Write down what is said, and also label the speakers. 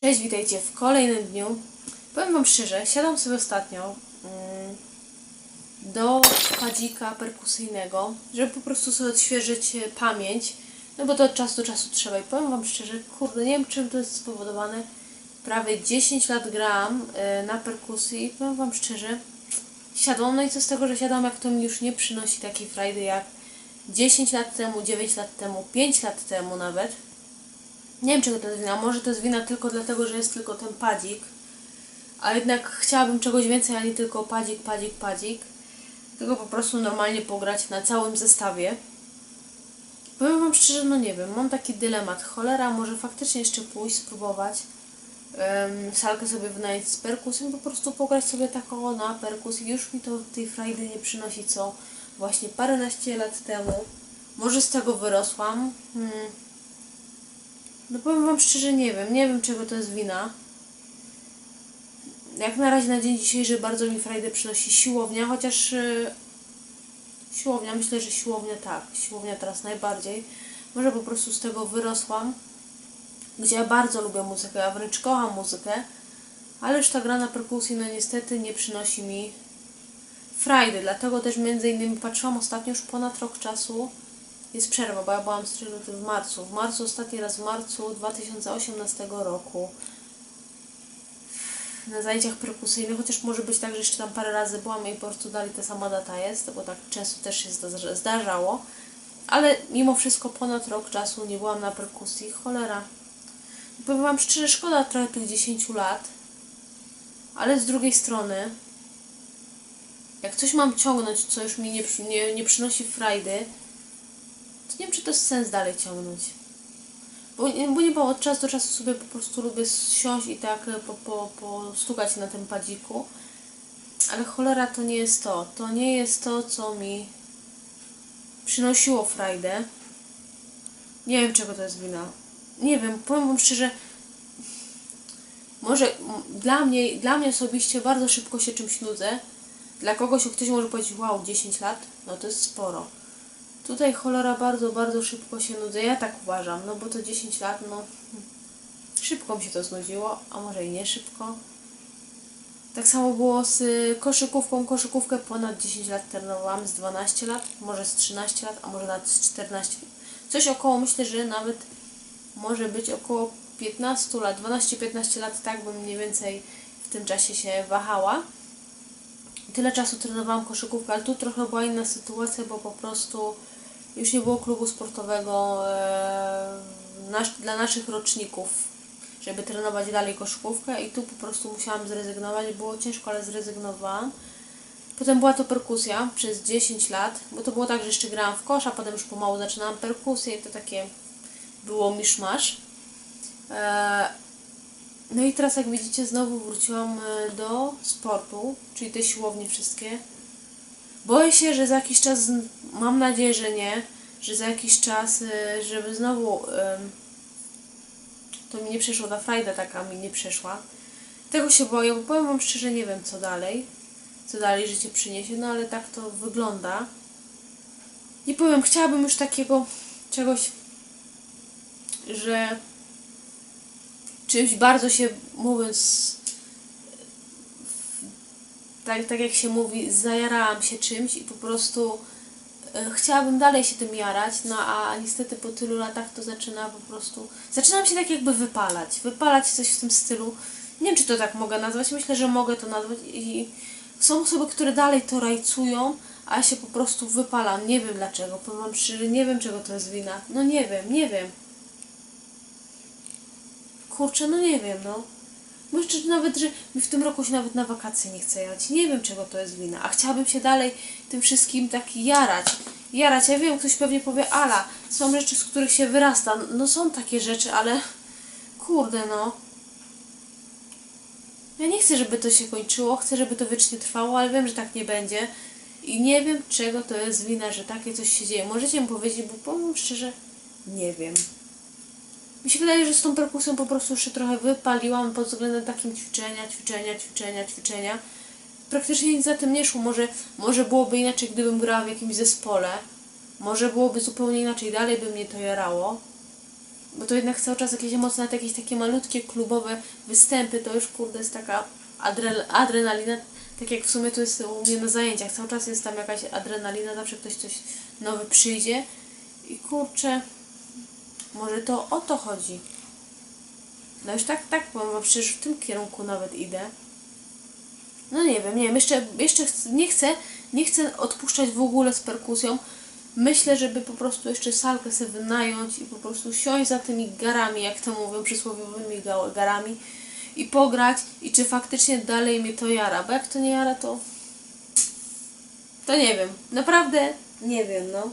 Speaker 1: Cześć, witajcie w kolejnym dniu. Powiem Wam szczerze, siadam sobie ostatnio mm, do padzika perkusyjnego, żeby po prostu sobie odświeżyć e, pamięć, no bo to od czasu do czasu trzeba. I powiem Wam szczerze, kurde, nie wiem czym to jest spowodowane. Prawie 10 lat gram e, na perkusji i powiem Wam szczerze, siadłam, no i co z tego, że siadam, jak to mi już nie przynosi takiej frajdy jak 10 lat temu, 9 lat temu, 5 lat temu nawet. Nie wiem, czego to jest wina. Może to jest wina tylko dlatego, że jest tylko ten padzik. A jednak chciałabym czegoś więcej, a nie tylko padzik, padzik, padzik. Tylko po prostu normalnie pograć na całym zestawie. Powiem Wam szczerze, no nie wiem, mam taki dylemat. Cholera, może faktycznie jeszcze pójść, spróbować. Um, salkę sobie wynająć z perkusją, po prostu pograć sobie taką na perkusji. Już mi to tej frajdy nie przynosi, co właśnie paręnaście lat temu. Może z tego wyrosłam. Hmm. No powiem wam szczerze, nie wiem. Nie wiem, czego to jest wina. Jak na razie na dzień dzisiejszy bardzo mi frajdę przynosi siłownia, chociaż yy, siłownia, myślę, że siłownia tak. Siłownia teraz najbardziej. Może po prostu z tego wyrosłam, gdzie ja bardzo lubię muzykę, ja wręcz kocham muzykę, ale już ta gra na perkusji, no niestety nie przynosi mi frajdy. Dlatego też między innymi patrzyłam ostatnio już ponad rok czasu jest przerwa, bo ja byłam strzelięty w marcu. W marcu, ostatni raz w marcu 2018 roku na zajęciach perkusyjnych, chociaż może być tak, że jeszcze tam parę razy byłam i po prostu dalej ta sama data jest, bo tak często też się zdarza- zdarzało. Ale mimo wszystko ponad rok czasu nie byłam na perkusji. Cholera. Powiem Wam szczerze, szkoda trochę tych 10 lat, ale z drugiej strony, jak coś mam ciągnąć, co już mi nie, nie, nie przynosi frajdy, to nie wiem, czy to jest sens dalej ciągnąć. Bo, bo nie było, od czasu do czasu sobie po prostu lubię siąść i tak e, po, po, postukać na tym padziku. Ale cholera to nie jest to. To nie jest to, co mi przynosiło frajdę. Nie wiem, czego to jest wina. Nie wiem, powiem Wam szczerze, może dla mnie, dla mnie osobiście bardzo szybko się czymś nudzę. Dla kogoś, ktoś może powiedzieć, wow, 10 lat, no to jest sporo. Tutaj cholera bardzo, bardzo szybko się nudzę. Ja tak uważam, no bo to 10 lat, no szybko mi się to znudziło, a może i nie szybko. Tak samo było z koszykówką. Koszykówkę ponad 10 lat trenowałam, z 12 lat, może z 13 lat, a może nawet z 14. Coś około, myślę, że nawet może być około 15 lat, 12-15 lat, tak bym mniej więcej w tym czasie się wahała tyle czasu trenowałam koszykówkę, ale tu trochę była inna sytuacja, bo po prostu już nie było klubu sportowego e, dla naszych roczników, żeby trenować dalej koszykówkę i tu po prostu musiałam zrezygnować. Było ciężko, ale zrezygnowałam. Potem była to perkusja przez 10 lat, bo to było tak, że jeszcze grałam w kosza, potem już pomału zaczynałam perkusję i to takie było miszmasz. E, no i teraz jak widzicie znowu wróciłam e, do sportu, czyli te siłownie wszystkie. Boję się, że za jakiś czas, mam nadzieję, że nie, że za jakiś czas, e, żeby znowu to mi nie przeszło, ta frajda taka mi nie przeszła. Tego się boję, bo powiem Wam szczerze, nie wiem co dalej, co dalej życie przyniesie, no ale tak to wygląda. Nie powiem, chciałabym już takiego czegoś, że czymś bardzo się mówiąc tak, tak jak się mówi, zajarałam się czymś i po prostu e, chciałabym dalej się tym jarać, no a niestety po tylu latach to zaczyna po prostu, zaczynam się tak jakby wypalać, wypalać coś w tym stylu. Nie wiem, czy to tak mogę nazwać, myślę, że mogę to nazwać i są osoby, które dalej to rajcują, a ja się po prostu wypalam, nie wiem dlaczego, powiem szczerze, nie wiem czego to jest wina, no nie wiem, nie wiem. Kurczę, no nie wiem, no. Jeszcze nawet, że mi w tym roku się nawet na wakacje nie chce jechać. Nie wiem, czego to jest wina. A chciałabym się dalej tym wszystkim tak jarać. Jarać. Ja wiem, ktoś pewnie powie, ala, są rzeczy, z których się wyrasta. No są takie rzeczy, ale kurde, no. Ja nie chcę, żeby to się kończyło. Chcę, żeby to wiecznie trwało, ale wiem, że tak nie będzie. I nie wiem, czego to jest wina, że takie coś się dzieje. Możecie mi powiedzieć, bo powiem szczerze, nie wiem. Mi się wydaje, że z tą perkusją po prostu jeszcze trochę wypaliłam pod względem takim ćwiczenia, ćwiczenia, ćwiczenia, ćwiczenia. Praktycznie nic za tym nie szło. Może, może byłoby inaczej, gdybym grała w jakimś zespole. Może byłoby zupełnie inaczej, dalej by mnie to jarało. bo to jednak cały czas jakieś emocje, nawet jakieś takie malutkie klubowe występy, to już kurde jest taka adre, adrenalina, tak jak w sumie to jest u mnie na zajęciach, cały czas jest tam jakaś adrenalina, zawsze ktoś coś nowy przyjdzie i kurczę, może to o to chodzi. No już tak, tak bo przecież w tym kierunku nawet idę. No nie wiem, nie wiem, jeszcze, jeszcze nie chcę, nie chcę odpuszczać w ogóle z perkusją. Myślę, żeby po prostu jeszcze salkę sobie wynająć i po prostu siąść za tymi garami, jak to mówią, przysłowiowymi ga- garami i pograć i czy faktycznie dalej mnie to jara, bo jak to nie jara, to to nie wiem, naprawdę nie wiem, no.